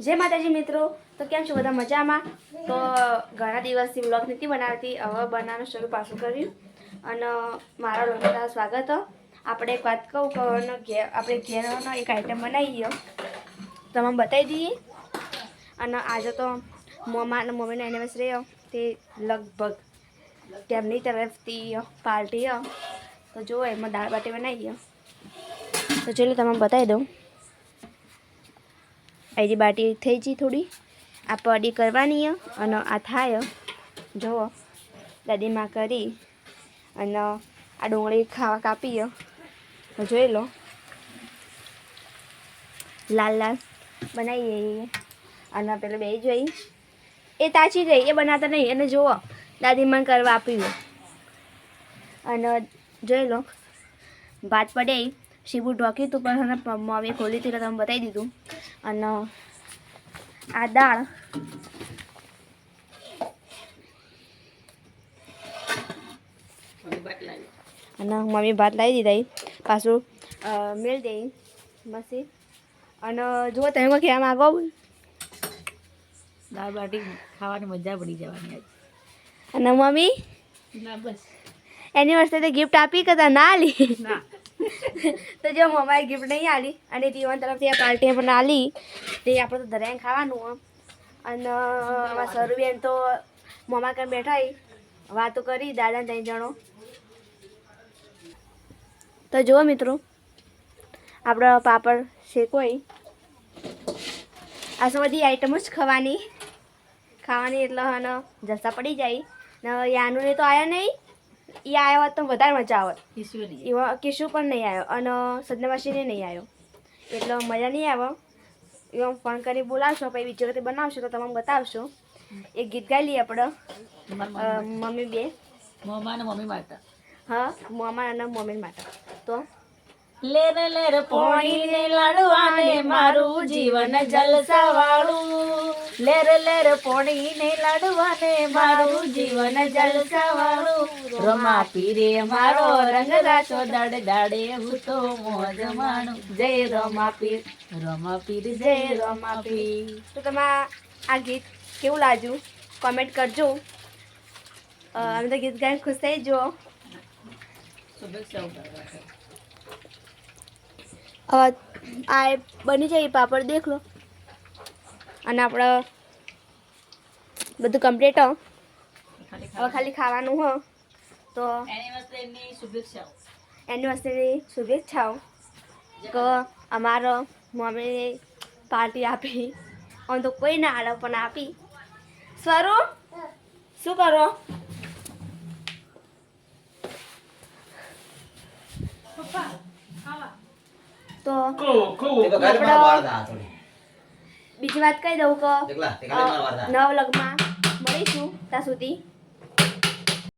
જય માતાજી મિત્રો. તો કેમ છો બધા મજામાં? તો ઘણા દિવસથી વ્લોગ નથી બનાવતી, હવે બનાવવાનું શરૂ પાછું કર્યું. અને મારા લોકોના સ્વાગત. આપણે એક વાત કહું કે આપણે ઘેરનો એક આઈટમ બનાવી બનાવીએ તમને બતાવી દઈએ. અને આજે તો મમ્મા અને મમ્મીનો એનિવર્સરી તે લગભગ તેમની તરફથી પાર્ટી તો જો એમાં દાળ બાટી બનાવીએ તો ચલો, તમને બતાવી દઉં. અહીંથી બાટી થઈ ગઈ થોડી. આ પડી કરવાની અને આ થાય જુઓ દાદીમાં કરી, અને આ ડુંગળી ખાવા કાપીએ જોઈ લો. લાલ લાલ બનાવીએ અને પેલું બે જોઈ. એ તાચી રહી, એ બનાવતા નહીં. અને જુઓ દાદીમાં કરવા આપ્યું અને જોઈ લો, ભાત પડે. શીબુ ઢોકી હતું પણ હવે મમ્મી ખોલી હતી એટલે તમે બતાવી દીધું. અને આ દાળ. અને મમ્મી ભાત લાવી દીધા પાછું મેળ દે મસી. અને જુઓ તમે કોઈ કહેવા માગો દાળ બાટી ખાવાની મજા પડી જવાની અને મમ્મી? ના બસ. એનિવર્સરી ગિફ્ટ આપી કદા ના લી? ના. તો જો મમ્માએ ગિફ્ટ નહીં આલી, અને ટીવન તરફથી આ પાર્ટી પણ આલી તે આપણે તો દરિયાને ખાવાનું આમ. અને અમારા સરુબેન તો મમ્મા કાંઈ બેઠા વાતો કરી, દાદા ને ત્રણ જણો. તો જુઓ મિત્રો, આપણો પાપડ શેકોય. આ બધી આઈટમો જ ખાવાની. ખાવાની એટલે અને જલસા પડી જાય. ને યાનું ને તો આવ્યા નહીં. એ આવ્યો હોત તો વધારે મજા આવત. એવા કિશુ પણ નહીં આવ્યો અને સદનવાસીને નહીં આવ્યો એટલે મજા નહીં આવે. એવો ફોન કરી બોલાવશો પછી બીજી વખતે બનાવશો તો તમે બતાવશો. એક ગીત ગાઈ લઈએ આપણે. મમ્મી બે. મોમા અને મમ્મી માતા હા મોમા અને મમ્મી માટે. તો? લેર લેર પોણી ને લાડવાને મારું જીવન જલસા વાળું લેર લેર પોણી ને લાડવાને મારું જીવન જલસા વાળું રમા પીરે મારો રંગ રાચો દાડે દાડે હું તો મોજ માણું. જય રમા પીર રમા પીર જય રમા પીર. તો તમે આ ગીત કેવું લાગ્યું? કોમેન્ટ કરજો. અમે તો ગીત ગાય ખુશ થઈ જો હવે આ બની જાય પાપડ દેખ લો. અને આપણે બધું કમ્પ્લીટ હો. હવે ખાલી ખાવાનું હો. તો એનિવર્સરીની શુભેચ્છાઓ. કે અમારો મમ્મીએ પાર્ટી આપી. આમ તો કોઈ ના આડે પણ આપી. સ્વરૂ શું કરો? તો બીજી વાત કહી દઉં કે નવ લગ્નમાં મળીશું ત્યાં સુધી.